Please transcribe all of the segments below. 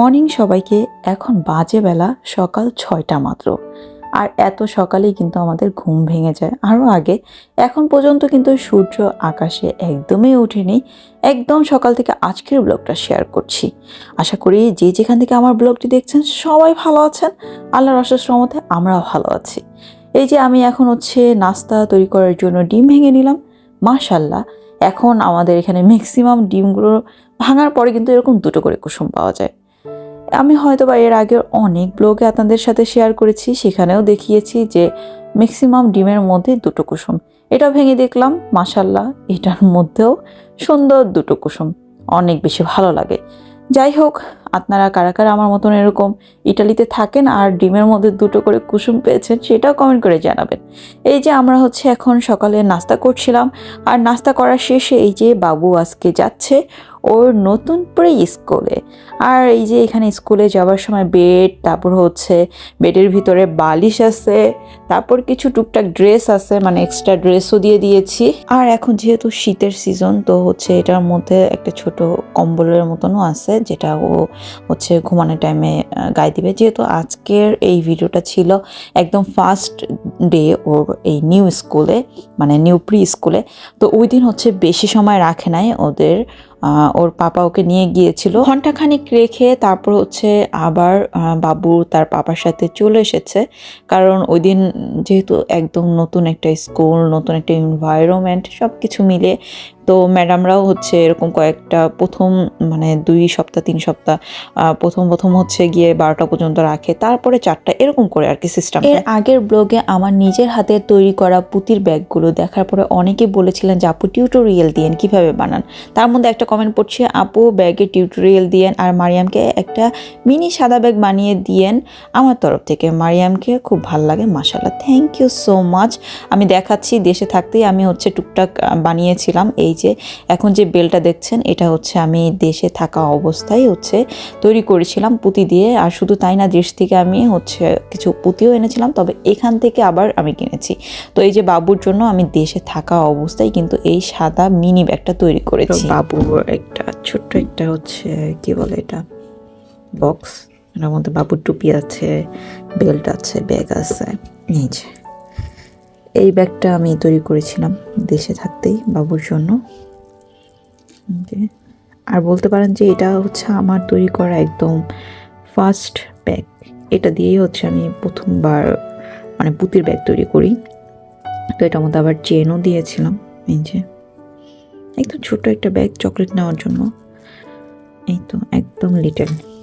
Morning সবাইকে এখন বাজে বেলা সকাল ছয়টা মাত্র। আর এত সকালেই কিন্তু আমাদের ঘুম ভেঙে যায়। আরও আগে, এখন পর্যন্ত কিন্তু সূর্য আকাশে একদমই ওঠেনি। একদম সকাল থেকে আজকের ব্লগটা শেয়ার করছি। আশা করি যে যেখান থেকে আমার ব্লগটি দেখছেন, সবাই ভালো আছেন। আল্লাহর রহমতে আমরাও ভালো আছি। এই যে আমি এখন হচ্ছে নাস্তা তৈরি করার জন্য ডিম ভেঙে নিলাম। মাশাল্লাহ এখন আমাদের এখানে ম্যাক্সিমাম ডিমগুলো ভাঙার পরে কিন্তু এরকম দুটো করে কুসুম পাওয়া যায়। আমি হয়তো বা এর আগের অনেক ব্লগে আপনাদের সাথে শেয়ার করেছি, সেখানেও দেখিয়েছি যে ম্যাক্সিমাম ডিমের মধ্যে দুটো কুসুম। এটা ভেঙে দেখলাম মাসাল্লাহ এটার মধ্যেও সুন্দর দুটো কুসুম। অনেক বেশি ভালো লাগে। যাই হোক আপনারা কারা কারা আমার মতন এরকম ইটালিতে থাকেন আর ডিমের মধ্যে দুটো করে কুসুম পেয়েছেন সেটাও কমেন্ট করে জানাবেন। এই যে আমরা হচ্ছে এখন সকালে নাস্তা করছিলাম আর নাস্তা করার শেষে এই যে বাবু আজকে যাচ্ছে ওর নতুন প্রে স্কুলে আর এই যে এখানে স্কুলে যাওয়ার সময় বেড, তারপর হচ্ছে বেডের ভিতরে বালিশ আছে, তারপর কিছু টুকটাক ড্রেস আছে মানে এক্সট্রা ড্রেসও দিয়ে দিয়েছি। আর এখন যেহেতু শীতের সিজন তো হচ্ছে এটার মধ্যে একটা ছোট কম্বলের মতনও আছে, যেটা ও হচ্ছে ঘুমানোর টাইমে গায়ে দিবে। যেহেতু আজকের এই ভিডিওটা ছিল একদম ফার্স্ট ডে ওর এই নিউ স্কুলে মানে নিউ প্রি স্কুলে তো ওই দিন হচ্ছে বেশি সময় রাখে নাই ওদের ওর পাপা ওকে নিয়ে গিয়েছিল। ঘন্টাখানিক রেখে তারপর হচ্ছে আবার বাবু তার পাপার সাথে চলে এসেছে। কারণ ওই দিন যেহেতু একদম নতুন একটা স্কুল নতুন একটা এনভায়রনমেন্ট সব কিছু মিলে তো ম্যাডামরাও হচ্ছে এরকম কয়েকটা প্রথম মানে দুই সপ্তাহ তিন সপ্তাহ প্রথম প্রথম হচ্ছে গিয়ে বারোটা পর্যন্ত রাখে। তারপরে চারটা এরকম করে আর কি সিস্টেম এর আগের ব্লগে আমার নিজের হাতে তৈরি করা পুঁতির ব্যাগগুলো দেখার পরে অনেকে বলেছিলেন যে আপু টিউটোরিয়াল দিয়েন কীভাবে বানান? তার মধ্যে একটা কমেন্ট পড়ছে আপু ব্যাগে টিউটোরিয়াল দিয়েন আর মারিয়ামকে একটা মিনি সাদা ব্যাগ বানিয়ে দিয়েন আমার তরফ থেকে। মারিয়ামকে খুব ভালো লাগে মাসাল্লাহ থ্যাংক ইউ সো মাচ আমি দেখাচ্ছি দেশে থাকতেই আমি হচ্ছে টুকটাক বানিয়েছিলাম এই যে এখন যে বেলটা দেখছেন এটা হচ্ছে আমি দেশে থাকা অবস্থায় হচ্ছে তৈরি করেছিলাম পুঁতি দিয়ে। আর শুধু তাই না দেশ থেকে আমি হচ্ছে কিছু পুঁতিও এনেছিলাম তবে এখান থেকে আবার আমি কিনেছি। তো এই যে বাবুর জন্য আমি দেশে থাকা অবস্থায় কিন্তু এই সাদা মিনি ব্যাগটা তৈরি করেছি। বাবুর একটা ছোট্ট একটা হচ্ছে কি বলে এটা বক্স এটার মধ্যে বাবুর টুপি আছে বেল্ট আছে ব্যাগ আছে এই যে। এই ব্যাগটা আমি তৈরি করেছিলাম দেশে থাকতেই বাবুর জন্য। আর বলতে পারেন যে এটা হচ্ছে আমার তৈরি করা একদম ফার্স্ট ব্যাগ এটা দিয়েই হচ্ছে আমি প্রথমবার মানে পুঁতির ব্যাগ তৈরি করি। তো এটার মধ্যে আবার চেনও দিয়েছিলাম, এই যে। একদম ছোট একটা ব্যাগ চকলেট নেওয়ার জন্য। এই তো, একদম লিটল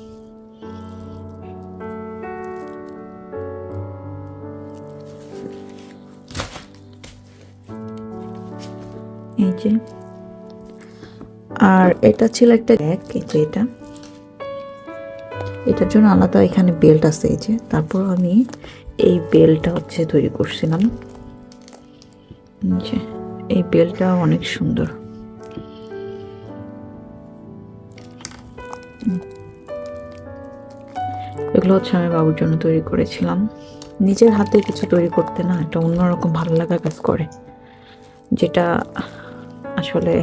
যে। আর এটা ছিল একটা ব্যাগ, এই যে এটা। এটার জন্য আলাদা এখানে বেল্ট আছে, এই যে। তারপর আমি এই বেল্টটা হচ্ছে তৈরি করছিলাম। এই বেল্টটা অনেক সুন্দর। এগুলো হচ্ছে আমি বাবুর জন্য তৈরি করেছিলাম। নিজের হাতে কিছু তৈরি করতে না, একটা অন্যরকম ভালো লাগা কাজ করে। যেটা আসলে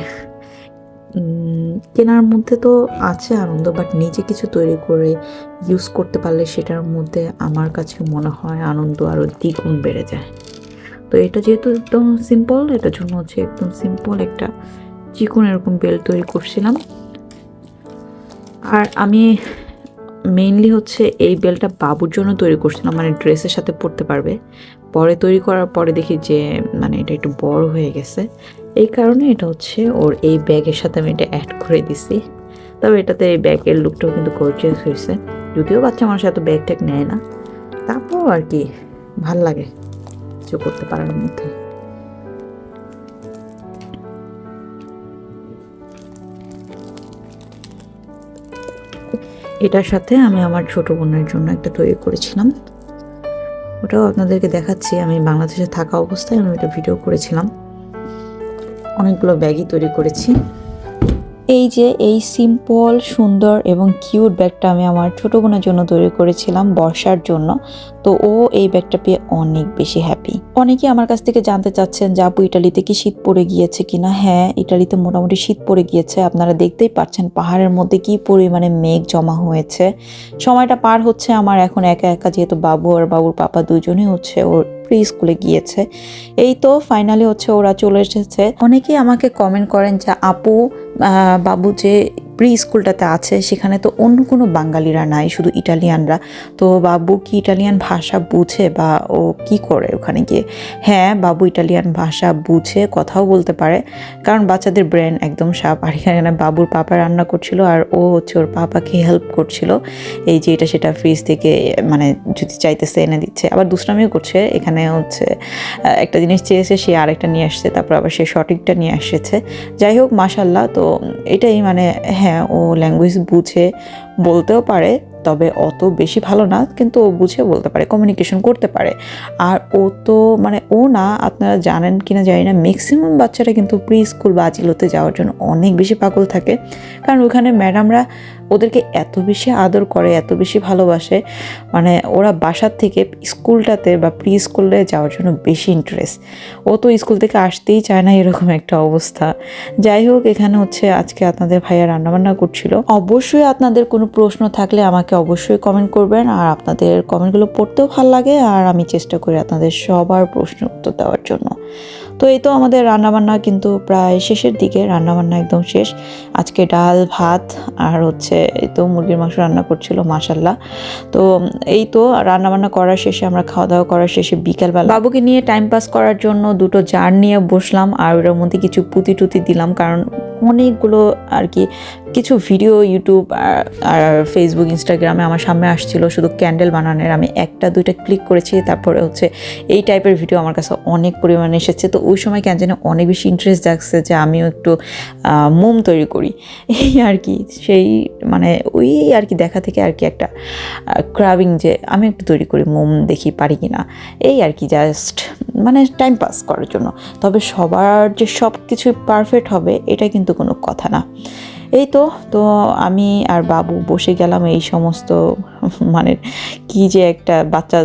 কেনার মধ্যে তো আছে আনন্দ বাট নিজে কিছু তৈরি করে ইউজ করতে পারলে সেটার মধ্যে আমার কাছে মনে হয় আনন্দ আরও দ্বিগুণ বেড়ে যায়। তো এটা যেহেতু একদম সিম্পল এটার জন্য হচ্ছে একদম সিম্পল একটা চিকন এরকম বেল তৈরি করছিলাম। আর আমি মেইনলি হচ্ছে এই বেলটা বাবুর জন্য তৈরি করছিলাম মানে ড্রেসের সাথে পরতে পারবে। পরে তৈরি করার পরে দেখি যে মানে এটা একটু বড় হয়ে গেছে। এই কারণে এটা হচ্ছে ওর এই ব্যাগের সাথে আমি এটা অ্যাড করে দিছি। তবে এটাতে এই ব্যাগের লুকটাও কিন্তু গর্জিয়াস হয়েছে। যদিও বাচ্চা মানুষ এত ব্যাগ ট্যাগ নেয় না। তারপরও আর কি ভালো লাগে কিছু করতে পারার মধ্যে। এটার সাথে আমি আমার ছোট বোনের জন্য একটা তৈরি করেছিলাম। ওটাও আপনাদেরকে দেখাচ্ছি। আমি বাংলাদেশে থাকা অবস্থায় আমি এটা ভিডিও করেছিলাম। অনেকগুলো ব্যাগই তৈরি করেছি। এই যে এই সিম্পল সুন্দর এবং কিউট ব্যাগটা আমি আমার ছোট বোনের জন্য তৈরি করেছিলাম বর্ষার জন্য। তো ও এই ব্যাগটা পেয়ে অনেক বেশি হ্যাপি অনেকেই আমার কাছ থেকে জানতে চাচ্ছেন যে, আপু, ইটালিতে কি শীত পড়ে গিয়েছে কিনা? হ্যাঁ ইটালিতে মোটামুটি শীত পড়ে গিয়েছে। আপনারা দেখতেই পাচ্ছেন পাহাড়ের মধ্যে কি পরিমাণে মেঘ জমা হয়েছে। সময়টা পার হচ্ছে আমার এখন একা একা, যেহেতু বাবু আর বাবুর পাপা দুজনেই হচ্ছে ওর প্রি স্কুলে গিয়েছে। এই তো ফাইনালি হচ্ছে ওরা চলে এসেছে। অনেকেই আমাকে কমেন্ট করেন যে, আপু আহ, বাবু যে প্রি স্কুলটাতে আছে, সেখানে তো অন্য কোনো বাঙালিরা নাই, শুধু ইটালিয়ানরা। তো বাবু কি ইটালিয়ান ভাষা বুঝে বা ও কি করে ওখানে গিয়ে? হ্যাঁ বাবু ইটালিয়ান ভাষা বুঝে কথাও বলতে পারে, কারণ বাচ্চাদের ব্রেন একদম সাপ। আর এখানে বাবুর পাপা রান্না করছিল আর ও হচ্ছে ওর পাপাকে হেল্প করছিল। এই যে এটা সেটা ফ্রিজ থেকে মানে যদি চাইতেছে এনে দিচ্ছে। আবার দুষ্টামিও করছে, এখানে হচ্ছে একটা জিনিস চেয়েছে, সে আরেকটা নিয়ে আসছে, তারপর আবার সে সঠিকটা নিয়ে এসেছে। যাই হোক মাসাল্লাহ তো এটাই মানে হ্যাঁ ও ল্যাঙ্গুয়েজ বুঝে বলতেও পারে, তবে অত বেশি ভালো না, কিন্তু ও বুঝে বলতে পারে কমিউনিকেশন করতে পারে। আর ও তো মানে ও না, আপনারা জানেন কি না জানি না ম্যাক্সিমাম বাচ্চারা কিন্তু প্রি স্কুল বা আজিলোতে যাওয়ার জন্য অনেক বেশি পাগল থাকে। কারণ ওখানে ম্যাডামরা ওদেরকে এত বেশি আদর করে, এত বেশি ভালোবাসে মানে ওরা বাসার থেকে স্কুলটাতে বা প্রি স্কুলে যাওয়ার জন্য বেশি ইন্টারেস্ট ও তো স্কুল থেকে আসতেই চায় না এরকম একটা অবস্থা। যাই হোক, এখানে হচ্ছে আজকে আপনাদের ভাইয়া রান্নাবান্না করছিল। অবশ্যই আপনাদের কোনো প্রশ্ন থাকলে আমাকে অবশ্যই কমেন্ট করবেন, আর আপনাদের কমেন্টগুলো পড়তেও ভালো লাগে, আর আমি চেষ্টা করি আপনাদের সবার প্রশ্ন উত্তর দেওয়ার জন্য। তো এই তো আমাদের রান্নাবান্না কিন্তু প্রায় শেষের দিকে, রান্নাবান্না একদম শেষ। আজকে ডাল, ভাত আর হচ্ছে এই তো মুরগির মাংস রান্না করছিল মাসাল্লাহ তো এই তো রান্নাবান্না করার শেষে, আমরা খাওয়া দাওয়া করার শেষে বিকালবেলা বাবুকে নিয়ে টাইম পাস করার জন্য দুটো জার নিয়ে বসলাম আর ওটার মধ্যে কিছু পুঁতি টুতি দিলাম কারণ অনেকগুলো আর কি কিছু ভিডিও ইউটিউব আর- ফেসবুক ইনস্টাগ্রামে আমার সামনে আসছিল শুধু ক্যান্ডেল বানানোর। আমি একটা, দুইটা ক্লিক করেছি, তারপরে হচ্ছে এই টাইপের ভিডিও আমার কাছে অনেক পরিমাণে এসেছে। তো ওই সময় কেন জানি অনেক বেশি ইন্টারেস্ট জাগছে যে আমিও একটু মোম তৈরি করি। এই আর কি, সেই মানে ওই আর কি দেখা থেকে আর কি একটা ক্রাবিং যে আমি একটু তৈরি করি, মোম দেখি পারি কি না এই আর কি জাস্ট মানে টাইম পাস করার জন্য। তবে সবার যে সব কিছু পারফেক্ট হবে, এটা কিন্তু কোনো কথা না। এই তো তো আমি আর বাবু বসে গেলাম এই সমস্ত মানে কি যে একটা বাচ্চা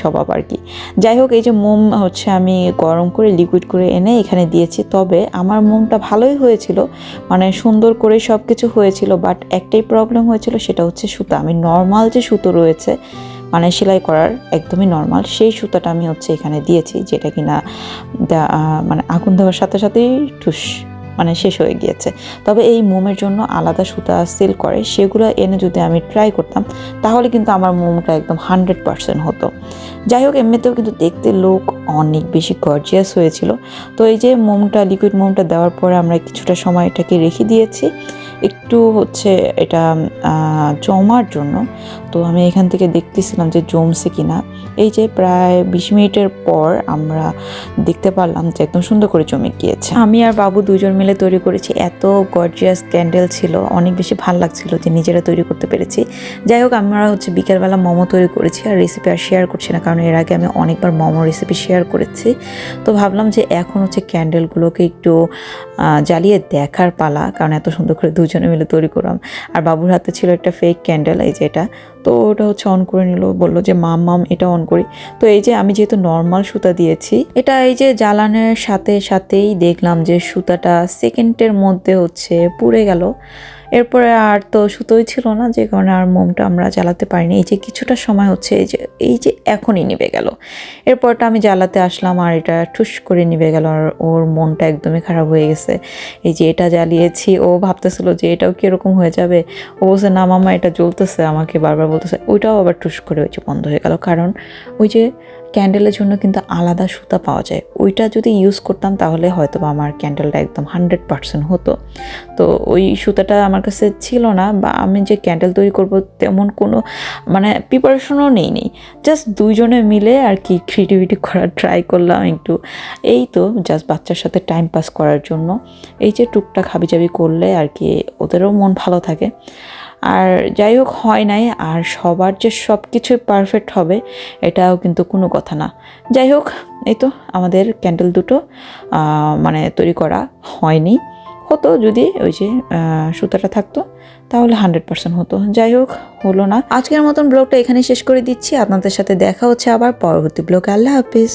স্বভাব আর কি। যাই হোক, এই যে মোম হচ্ছে আমি গরম করে লিকুইড করে এনে এখানে দিয়েছি। তবে আমার মোমটা ভালোই হয়েছিল মানে সুন্দর করে সব কিছু হয়েছিল বাট একটাই প্রবলেম হয়েছিল, সেটা হচ্ছে সুতা। আমি নর্মাল যে সুতো রয়েছে মানে সেলাই করার একদমই নর্মাল সেই সুতাটা আমি হচ্ছে এখানে দিয়েছি, যেটা কিনা মানে আগুন দেওয়ার সাথে সাথেই ঠুস মানে শেষ হয়ে গিয়েছে। তবে এই মোমের জন্য আলাদা সুতা সেল করে, সেগুলো এনে যদি আমি ট্রাই করতাম, তাহলে কিন্তু আমার মোমটা একদম হান্ড্রেড পারসেন্ট হতো। যাই হোক, এমনিতেও কিন্তু দেখতে লোক অনেক বেশি গর্জিয়াস হয়েছিল। তো এই যে মোমটা লিকুইড মোমটা দেওয়ার পরে আমরা কিছুটা সময় এটাকে রেখে দিয়েছি। একটু হচ্ছে এটা জমার জন্য। তো আমি এখান থেকে দেখতেছিলাম যে জমছে কিনা। এই যে প্রায় বিশ মিনিটের পর আমরা দেখতে পারলাম যে একদম সুন্দর করে জমে গিয়েছে। আমি আর বাবু দুজন মিলে তৈরি করেছি। এত গর্জিয়াস ক্যান্ডেল ছিল। অনেক বেশি ভালো লাগছিল যে নিজেরা তৈরি করতে পেরেছি। যাই হোক, আমরা হচ্ছে বিকেলবেলা মোমো তৈরি করেছি। আর রেসিপি আর শেয়ার করছি না, কারণ এর আগে আমি অনেকবার মোমো রেসিপি শেয়ার করেছি। তো ভাবলাম যে এখন হচ্ছে ক্যান্ডেলগুলোকে একটু জ্বালিয়ে দেখার পালা, কারণ এত সুন্দর করে দুজনে মিলে তৈরি করলাম। আর বাবুর হাতে ছিল একটা ফেক ক্যান্ডেল এই যে এটা। তো ওটা হচ্ছে অন করে নিল, বলল যে, মাম মাম, এটা অন করি। তো এই যে আমি যেহেতু নর্মাল সুতা দিয়েছি, এটা এই যে জ্বালানের সাথে সাথেই দেখলাম যে সুতাটা সেকেন্ডের মধ্যে হচ্ছে পুড়ে গেল। এরপরে আর তো সুতোই ছিল না, যে কারণে আর মোমটা আমরা জ্বালাতে পারিনি। এই যে কিছুটা সময় হচ্ছে, এই যে এই যে এখনই নিভে গেল। এরপরটা আমি জ্বালাতে আসলাম আর এটা ঠুস করে নিভে গেল আর ওর মনটা একদমই খারাপ হয়ে গেছে। এই যে এটা জ্বালিয়েছি, ও ভাবতেছিল যে এটাও কীরকম হয়ে যাবে। ও বলছে, না মামা এটা জ্বলতেছে আমাকে বারবার বলতেছে। ওইটাও আবার টুস করে ওই যে বন্ধ হয়ে গেল। কারণ ওই যে ক্যান্ডেলের জন্য কিন্তু আলাদা সুতা পাওয়া যায়। ওইটা যদি ইউজ করতাম তাহলে হয়তো বা আমার ক্যান্ডেলটা একদম হান্ড্রেড পার্সেন্ট হতো। তো ওই সুতাটা আমার কাছে ছিল না বা আমি যে ক্যান্ডেল তৈরি করব তেমন কোনো মানে প্রিপারেশনও নেই নি জাস্ট দুইজনে মিলে আর কি ক্রিয়েটিভিটি করার ট্রাই করলাম একটু। এই তো জাস্ট বাচ্চার সাথে টাইম পাস করার জন্য। এই যে টুকটাক হাবিজাবি করলে আর কি ওদেরও মন ভালো থাকে। আর যাই হোক, হয় নাই, আর সবার যে সব কিছুই পারফেক্ট হবে, এটাও কিন্তু কোনো কথা না। যাই হোক, এই তো আমাদের ক্যান্ডেল দুটো মানে তৈরি করা হয়নি। হতো যদি ওই যে সুতাটা থাকতো, তাহলে হান্ড্রেড পার্সেন্ট হতো। যাই হোক, হলো না। আজকের মতন ব্লগটা এখানে শেষ করে দিচ্ছি। আপনাদের সাথে দেখা হচ্ছে আবার পরবর্তী ব্লগে। আল্লাহ হাফিজ।